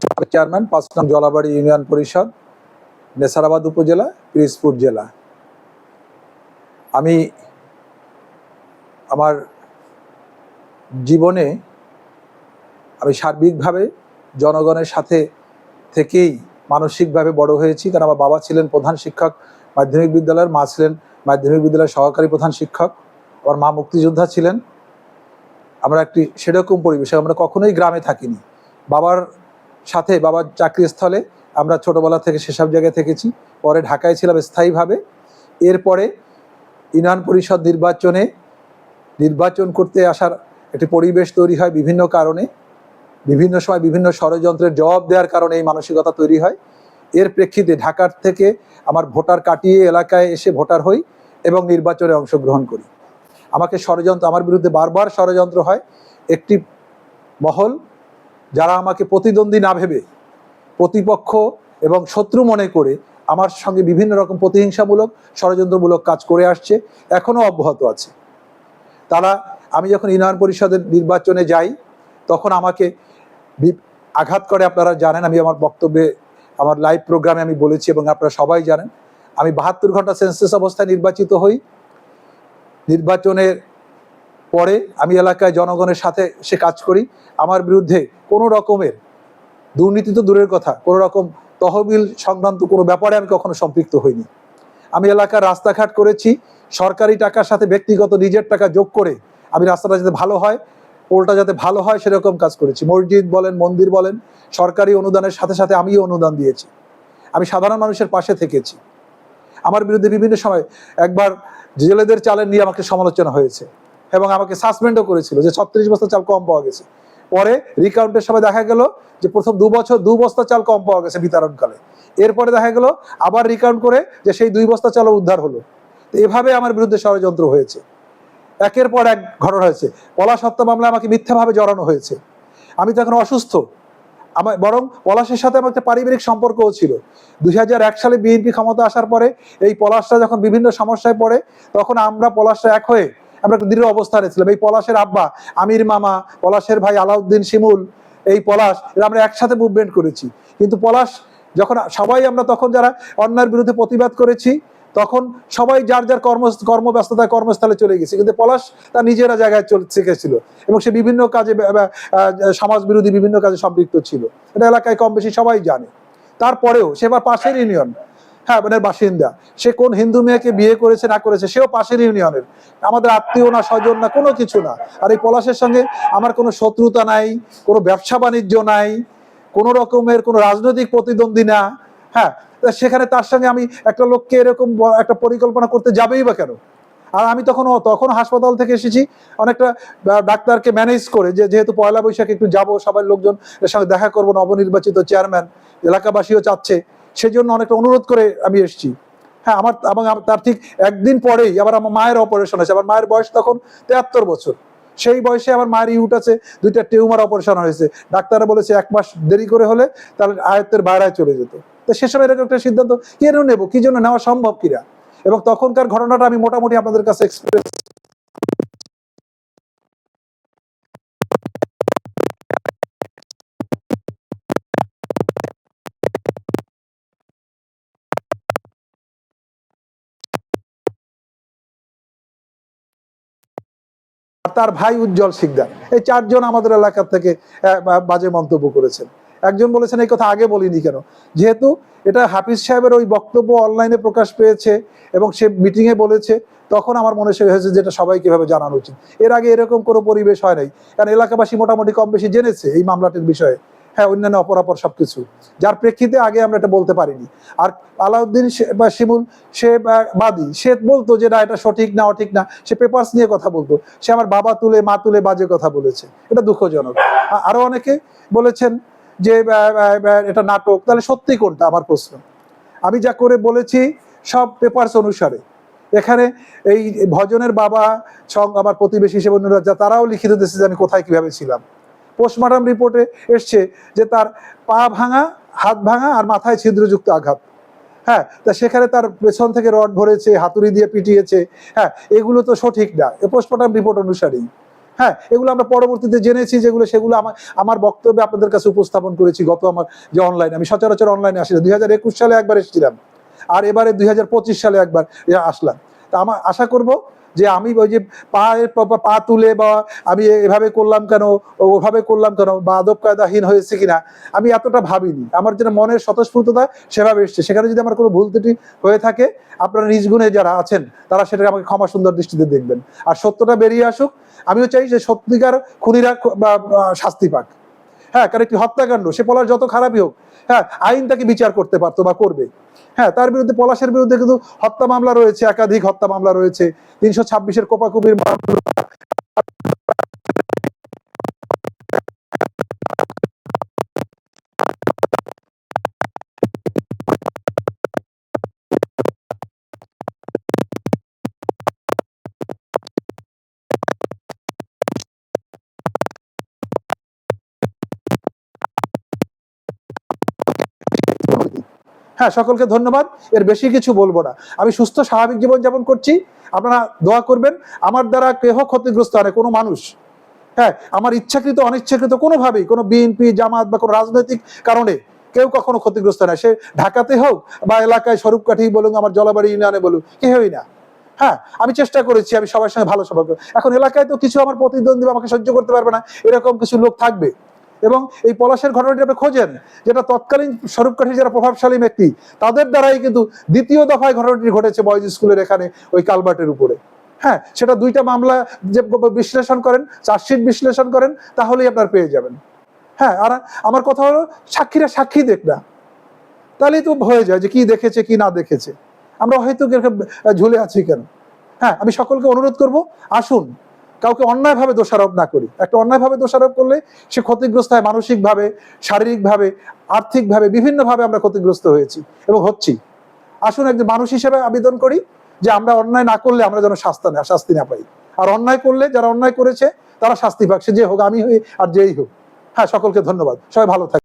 Chairman পাঁচ নং Jalabari union পরিষদ নেসারাবাদ উপজেলা পিরিজপুর জেলা আমি আমার জীবনে আমি সার্বিকভাবে জনগণের সাথে থেকেই মানসিকভাবে বড় হয়েছি। কারণ আমার বাবা ছিলেন প্রধান শিক্ষক মাধ্যমিক বিদ্যালয়ের, মা ছিলেন মাধ্যমিক বিদ্যালয়ের সহকারী প্রধান শিক্ষক। আমার মা মুক্তিযোদ্ধা ছিলেন। আমরা একটি সেরকম পরিবেশে, আমরা কখনোই গ্রামে থাকিনি। বাবার সাথে বাবার চাকরিস্থলে আমরা ছোটবেলা থেকে সেসব জায়গায় থেকেছি। পরে ঢাকায় ছিলাম স্থায়ীভাবে। এরপরে ইউনিয়ন পরিষদ নির্বাচনে নির্বাচন করতে আসার একটি পরিবেশ তৈরি হয় বিভিন্ন কারণে। বিভিন্ন সময় বিভিন্ন ষড়যন্ত্রের জবাব দেওয়ার কারণে এই মানসিকতা তৈরি হয়। এর প্রেক্ষিতে ঢাকার থেকে আমার ভোটার কাটিয়ে এলাকায় এসে ভোটার হই এবং নির্বাচনে অংশগ্রহণ করি। আমাকে ষড়যন্ত্র, আমার বিরুদ্ধে বারবার ষড়যন্ত্র হয়। একটি মহল যারা আমাকে প্রতিদ্বন্দ্বী না ভেবে, প্রতিপক্ষ এবং শত্রু মনে করে আমার সঙ্গে বিভিন্ন রকম প্রতিহিংসামূলক, ষড়যন্ত্রমূলক কাজ করে আসছে, এখনও অব্যাহত আছে। তারা, আমি যখন ইউনিয়ন পরিষদের নির্বাচনে যাই, তখন আমাকে আঘাত করে, আপনারা জানেন, আমি আমার বক্তব্যে, আমার লাইভ প্রোগ্রামে আমি বলেছি এবং আপনারা সবাই জানেন, আমি বাহাত্তর ঘণ্টা সেন্সাস অবস্থায় নির্বাচিত হই। নির্বাচনের পরে আমি এলাকায় জনগণের সাথে সে কাজ করি। আমার বিরুদ্ধে কোনো রকমের দুর্নীতি তো দূরের কথা, কোনো রকম তহবিল সংক্রান্ত কোনো ব্যাপারে আমি কখনো সম্পৃক্ত হইনি। আমি এলাকার রাস্তাঘাট করেছি, সরকারি টাকার সাথে ব্যক্তিগত নিজের টাকা যোগ করে আমি রাস্তাটা যাতে ভালো হয়, পোলটা যাতে ভালো হয় সেরকম কাজ করেছি। মসজিদ বলেন, মন্দির বলেন, সরকারি অনুদানের সাথে সাথে আমিও অনুদান দিয়েছি। আমি সাধারণ মানুষের পাশে থেকেছি। আমার বিরুদ্ধে বিভিন্ন সময় একবার জেলেদের চালের নিয়ে আমাকে সমালোচনা হয়েছে। এবং আমাকে সাসপেন্ডও করেছিল যে ছত্রিশ বস্তা চাল কম পাওয়া গেছে। পরে রিকাউন্টের সময় দেখা গেল যে প্রথম দু বছর দু বস্তা চাল কম পাওয়া গেছে বিতরণকালে। এরপরে দেখা গেল আবার রিকাউন্ট করে যে সেই দুই বস্তা চালও উদ্ধার হলো। এভাবে আমার বিরুদ্ধে ষড়যন্ত্র হয়েছে। একের পর এক ঘটনা হয়েছে। পলাশ হত্যা মামলায় আমাকে মিথ্যাভাবে জড়ানো হয়েছে। আমি তো এখন অসুস্থ। আমার বরং পলাশের সাথে আমার একটা পারিবারিক সম্পর্কও ছিল। দুই হাজার এক সালে বিএনপি ক্ষমতা আসার পরে এই পলাশরা যখন বিভিন্ন সমস্যায় পড়ে, তখন আমরা পলাশরা এক হয়ে আমরা একটা দৃঢ় অবস্থানে ছিলাম। এই পলাশের আব্বা, আমির মামা, পলাশের ভাই আলাউদ্দিন শিমুল, এই পলাশ, এরা আমরা একসাথে মুভমেন্ট করেছি। কিন্তু পলাশ, যখন সবাই আমরা তখন যারা অন্যায়ের বিরুদ্ধে প্রতিবাদ করেছি, তখন সবাই যার যার কর্ম, কর্মব্যস্ততায় কর্মস্থলে চলে গেছে। কিন্তু পলাশ তার নিজেরা জায়গায় চলে, শিখেছিল এবং সে বিভিন্ন কাজে সমাজ বিরোধী বিভিন্ন কাজে সম্পৃক্ত ছিল। এটা এলাকায় কম বেশি সবাই জানে। তারপরেও সে আবার পাশের ইউনিয়ন হ্যাঁ মানে বাসিন্দা। সে কোন হিন্দু মেয়েকে বিয়ে করেছে, না করেছে, সেও পাশের ইউনিয়নের। আমাদের আত্মীয় না স্বজন না কোনো কিছু না। আর এই পলাশের সঙ্গে আমার কোনো শত্রুতা নাই, কোনো ব্যবসা বাণিজ্য নাই, কোনো রকমের কোনো রাজনৈতিক প্রতিদ্বন্দ্বী না। হ্যাঁ সেখানে তার সঙ্গে আমি একটা লোককে এরকম একটা পরিকল্পনা করতে যাবেই বা কেন? আর আমি তখন তখন হাসপাতাল থেকে এসেছি, অনেকটা ডাক্তারকে ম্যানেজ করে যে, যেহেতু পয়লা বৈশাখে একটু যাব, সবাই লোকজন এর সঙ্গে দেখা করব, নবনির্বাচিত চেয়ারম্যান এলাকাবাসীও চাচ্ছে। সেই জন্য অনেকটা অনুরোধ করে আমি এসেছি। হ্যাঁ আমার এবং তার ঠিক একদিন পরেই আবার আমার মায়ের অপারেশন হয়েছে। আমার মায়ের বয়স তখন তেহাত্তর বছর। সেই বয়সে আমার মায়ের ইউট আছে, দুইটা টিউমার অপারেশন হয়েছে। ডাক্তাররা বলেছে এক মাস দেরি করে হলে তাহলে আয়ত্তের বাইরে চলে যেত। তো সেসব এরকম একটা সিদ্ধান্ত, কেন নেব? কি জন্য নেওয়া সম্ভব কিনা? এবং তখনকার ঘটনাটা আমি মোটামুটি আপনাদের কাছে এক্সপিরিয়েন্স তার ভাই উজ্জ্বল শিকদার। এই চারজন আমাদের এলাকার থেকে বাজে মন্তব্য করেছেন। একজন বলেছেন, এই কথা আগে বলিনি কেন? যেহেতু এটা হাফিজ সাহেবের ওই বক্তব্য অনলাইনে প্রকাশ পেয়েছে এবং সে মিটিংয়ে বলেছে, তখন আমার মনে হয়েছে যে এটা সবাইকে এভাবে জানানো উচিত। এর আগে এরকম কোনো পরিবেশ হয় নাই। কারণ এলাকাবাসী মোটামুটি কম বেশি জেনেছে এই মামলাটির বিষয়ে। হ্যাঁ অন্যান্য অপরাপর সবকিছু। যার প্রেক্ষিতে আগে আমরা এটা বলতে পারিনি। আর আলাউদ্দিন বা শিমুল, সে বাদী, সে বলতো যে, না, এটা সঠিক না, অঠিক না। সে পেপার্স নিয়ে কথা বলতো। সে আমার বাবা তুলে, মা তুলে বাজে কথা বলেছে। এটা দুঃখজনক। আরও অনেকে বলেছেন যে এটা নাটক। তাহলে সত্যি কোনটা? আমার প্রশ্ন। আমি যা করে বলেছি, সব পেপার্স অনুসারে। এখানে এই ভজনের বাবা, সং আমার প্রতিবেশী হিসেবে অন্যরা যা, তারাও লিখিত দিয়েছে যে আমি কোথায়, কীভাবে ছিলাম? পোস্টমর্টম রিপোর্টে এসছে যে তার পা ভাঙা, হাত ভাঙা আর মাথায় ছিদ্রযুক্ত আঘাত। হ্যাঁ তা সেখানে তার পেছন থেকে রড ভরেছে, হাতুড়ি দিয়ে পিটিয়েছে। হ্যাঁ এগুলো তো সঠিক না পোস্টমর্টম রিপোর্ট অনুসারেই। হ্যাঁ এগুলো আমরা পরবর্তীতে জেনেছি যেগুলো, সেগুলো আমার আমার বক্তব্যে আপনাদের কাছে উপস্থাপন করেছি গত আমার যে অনলাইন আমি সচরাচর অনলাইনে আসি দুই হাজার একুশ সালে একবার এসেছিলাম, আর এবারে দুই হাজার পঁচিশ সালে একবার আসলাম। তা আমার আশা করব যে আমি ওই যে পা- পা- তুলে বা আমি এভাবে করলাম কেন? ওভাবে করলাম কেন? বা আদব কায়দাহীন হয়েছে কিনা? আমি এতটা ভাবিনি। আমার যেন মনের স্বতঃস্ফূর্ততা সেভাবে এসছে। সেখানে যদি আমার কোনো ভুল ত্রুটি হয়ে থাকে, আপনারা নিজ গুণে যারা আছেন, তারা সেটাকে আমাকে ক্ষমা সুন্দর দৃষ্টিতে দেখবেন। আর সত্যটা বেরিয়ে আসুক, আমিও চাই যে সত্যিকার খুনিরা শাস্তি পাক। হ্যাঁ কারণ একটি হত্যাকাণ্ড, সে পলাশ যত খারাপই হোক হ্যাঁ আইন তাকে বিচার করতে পারতো বা করবে। হ্যাঁ তার বিরুদ্ধে পলাশের বিরুদ্ধে কিন্তু হত্যা মামলা রয়েছে, একাধিক হত্যা মামলা রয়েছে। তিনশো ছাব্বিশের কোপাকুপির মামলা হ্যাঁ সকলকে ধন্যবাদ। এর বেশি কিছু বলব না। আমি সুস্থ, স্বাভাবিক জীবন যাপন করছি। আপনারা দোয়া করবেন। আমার দ্বারা কেহ ক্ষতিগ্রস্ত হয় কোনো মানুষ হ্যাঁ আমার ইচ্ছাকৃত, অনিচ্ছাকৃত কোনোভাবেই, কোনো বিএনপি, জামাত বা কোনো রাজনৈতিক কারণে কেউ কখনো ক্ষতিগ্রস্ত না। সে ঢাকাতে হোক বা এলাকায় স্বরূপকাঠি বলুন, আমার জলাবাড়ি ইউনিয়নে বলুন কেউই না। হ্যাঁ আমি চেষ্টা করেছি, আমি সবার সঙ্গে ভালো সম্পর্ক। এখন এলাকায় তো কিছু আমার প্রতিদ্বন্দ্বী আমাকে সহ্য করতে পারবে না। এরকম কিছু লোক থাকবে। এবং এই পলাশের ঘটনাটি আপনি খোঁজেন, যেটা তৎকালীন স্বরূপকাঠি যারা প্রভাবশালী ব্যক্তি, তাদের দ্বারাই কিন্তু দ্বিতীয় দফায় ঘটনাটি ঘটেছে বয়েজ স্কুলের এখানে, ওই কালবার্টের উপরে। হ্যাঁ সেটা দুইটা মামলা যে বিশ্লেষণ করেন, চার্জশিট বিশ্লেষণ করেন, তাহলেই আপনার পেয়ে যাবেন। হ্যাঁ আর আমার কথা হলো, সাক্ষীরা সাক্ষী দেখ না। তাহলেই তো হয়ে যায় যে কি দেখেছে, কি না দেখেছে। আমরা হয়তো ঝুলে আছি কেন? হ্যাঁ আমি সকলকে অনুরোধ করব, আসুন। কাউকে অন্যায়ভাবে দোষারোপ না করি। একটা অন্যায়ভাবে দোষারোপ করলে সে ক্ষতিগ্রস্ত হয় মানসিকভাবে, শারীরিকভাবে, আর্থিকভাবে, বিভিন্নভাবে আমরা ক্ষতিগ্রস্ত হয়েছি এবং হচ্ছি। আসুন একজন মানুষ হিসেবে আবেদন করি যে আমরা অন্যায় না করলে আমরা যেন শাস্তি না শাস্তি না পাই। আর অন্যায় করলে, যারা অন্যায় করেছে, তারা শাস্তি পাক, সে যে হোক, আমি হই আর যেই হোক। হ্যাঁ সকলকে ধন্যবাদ। সবাই ভালো থাকে